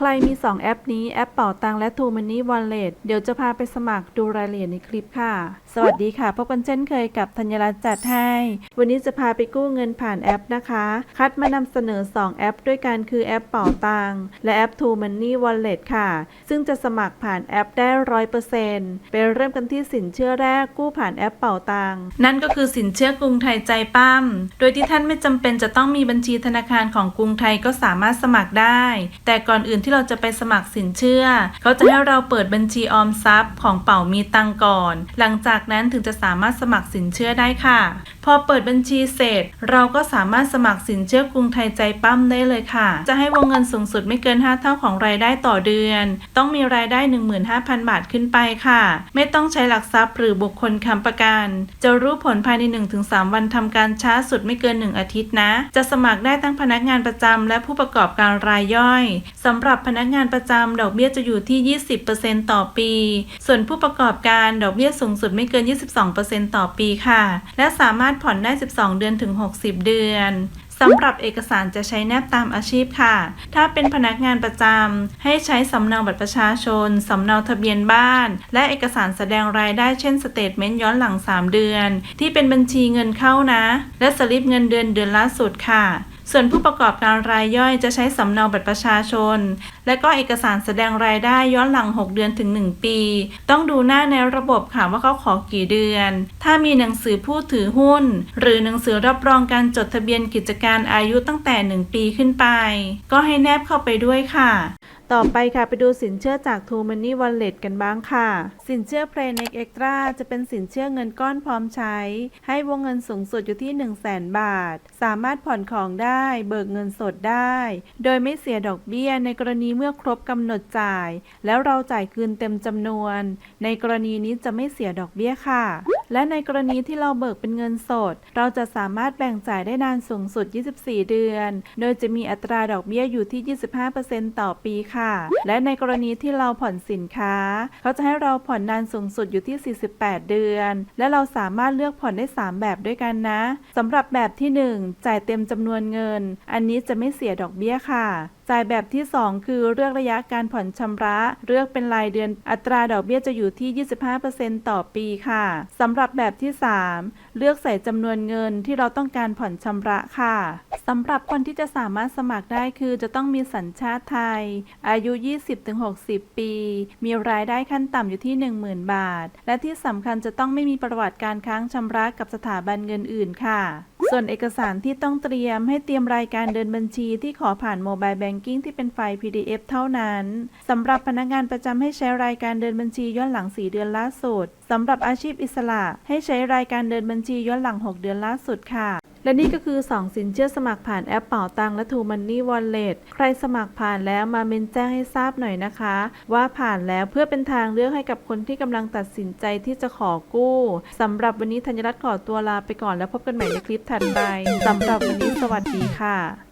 ใครมี 2 แอปนี้แอปเป่าตังและ True Money Wallet เดี๋ยวจะพาไปสมัครดูรายละเอียดในคลิปค่ะ สวัสดีค่ะ พบกันเช่นเคยกับธัญรัตน์จัดให้ วันนี้จะพาไปกู้เงินผ่านแอปนะคะ คัดมานำเสนอ 2 แอป ด้วยกันคือแอปเป่าตังและแอป True Money Wallet ค่ะ ซึ่งจะสมัครผ่านแอปได้ร้อยเปอร์เซ็นต์ไปเริ่มกันที่สินเชื่อแรกกู้ผ่านแอปเป่าตังนั่นก็คือสินเชื่อกรุงไทยใจปั้มโดยที่ท่านไม่จำเป็นจะต้องมีบัญชีธนาคารของกรุงไทยก็สามารถสมัครได้ แต่ก่อนอื่นที่เราจะไปสมัครสินเชื่อ เขาจะให้เราเปิดบัญชีออมทรัพย์ของเป่ามีตังก่อน หลังจากนั้นถึงจะสามารถสมัครสินเชื่อได้ค่ะ อเปิดบัญชีเสร็จ เราก็สามารถสมัครสินเชื่อกรุงไทยใจปั้มได้เลยค่ะ จะให้วงเงินสูงสุดไม่เกิน 5 เท่าของรายได้ต่อเดือน ต้องมีรายได้ 15,000 บาทขึ้นไปค่ะ ไม่ต้องใช้หลักทรัพย์หรือบุคคลค้ำประกัน จะรู้ผลภายใน 1-3 วันทำการช้าสุดไม่เกิน 1 อาทิตย์นะ จะสมัครได้ทั้งพนักงานประจำและผู้ประกอบการรายย่อยสำหรับพนักงานประจำดอกเบี้ยจะอยู่ที่ 20%ต่อปี ส่วนผู้ประกอบการดอกเบี้ยสูงสุดไม่เกิน 22%ต่อปีค่ะ และสามารถผ่อนได้ 12 เดือนถึง 60 เดือนสำหรับเอกสารจะใช้แนบตามอาชีพค่ะ ถ้าเป็นพนักงานประจำให้ใช้สำเนาบัตรประชาชน สำเนาทะเบียนบ้าน และเอกสารแสดงรายได้เช่นสเตทเมนต์ย้อนหลัง 3 เดือน ที่เป็นบัญชีเงินเข้านะ และสลิปเงินเดือนเดือนล่าสุดค่ะ ส่วนผู้ประกอบการรายย่อยจะใช้สำเนาบัตรประชาชน และก็เอกสารแสดงรายได้ย้อนหลัง 6 เดือนถึง 1 ปี ต้องดูหน้าในระบบค่ะว่าเขาขอกี่เดือน ถ้ามีหนังสือผู้ถือหุ้น หรือหนังสือรับรองการจดทะเบียนกิจการอายุตั้งแต่ 1 ปีขึ้นไป ก็ให้แนบเข้าไปด้วยค่ะ ต่อไปค่ะไปดูสินเชื่อจาก True Money Wallet กันบ้างค่ะ สินเชื่อ Play Next Extra จะเป็นสินเชื่อเงินก้อนพร้อมใช้ ให้วงเงินสูงสุดอยู่ที่ 1 0 0 0 0 0 บาท สามารถผ่อนของได้ เบิกเงินสดได้ โดยไม่เสียดอกเบี้ยในกรณีเมื่อครบกำหนดจ่าย แล้วเราจ่ายคืนเต็มจำนวน ในกรณีนี้จะไม่เสียดอกเบี้ยค่ะ และในกรณีที่เราเบิกเป็นเงินสด เราจะสามารถแบ่งจ่ายได้นานสูงสุด 24 เดือน โดยจะมีอัตราดอกเบี้ยอยู่ที่ 25%ต่อปีค่ะ และในกรณีที่เราผ่อนสินค้า เขาจะให้เราผ่อนนานสูงสุดอยู่ที่ 48 เดือน และเราสามารถเลือกผ่อนได้ 3 แบบด้วยกันนะสำหรับแบบที่ 1 จ่ายเต็มจำนวนเงิน อันนี้จะไม่เสียดอกเบี้ยค่ะ จ่ายแบบที่ 2 คือเลือกระยะการผ่อนชำระ เลือกเป็นรายเดือนอัตราดอกเบี้ยจะอยู่ที่ 25%ต่อปีค่ะสำหรับแบบที่ 3 เลือกใส่จำนวนเงินที่เราต้องการผ่อนชำระค่ะสำหรับคนที่จะสามารถสมัครได้คือจะต้องมีสัญชาติไทย อายุ 20-60 ปี มีรายได้ขั้นต่ำอยู่ที่ 10,000 บาท และที่สำคัญจะต้องไม่มีประวัติการค้างชำระกับสถาบันเงินอื่นค่ะ ส่วนเอกสารที่ต้องเตรียมให้เตรียมรายการเดินบัญชีที่ขอผ่านโมบายแบงกิ้งที่เป็นไฟล์ PDF เท่านั้น สำหรับพนักงานประจำให้ใช้รายการเดินบัญชีย้อนหลัง 4 เดือนล่าสุด สำหรับอาชีพอิสระ ให้ใช้รายการเดินบัญชีย้อนหลัง 6 เดือนล่าสุดค่ะและนี่ก็คือ 2 สินเชื่อสมัครผ่านแอปเป่าตังและ t ูมันนี่วอลเล็ตใครสมัครผ่านแล้วมาเมนแจ้งให้ทราบหน่อยนะคะ ว่าผ่านแล้วเพื่อเป็นทางเลือกให้กับคนที่กำลังตัดสินใจที่จะขอกู้สำหรับวันนี้ธัญรัตน์ขอตัวลาไปก่อนแล้วพบกันใหม่ในคลิปถัดไปสำหรับวันนี้สวัสดีค่ะ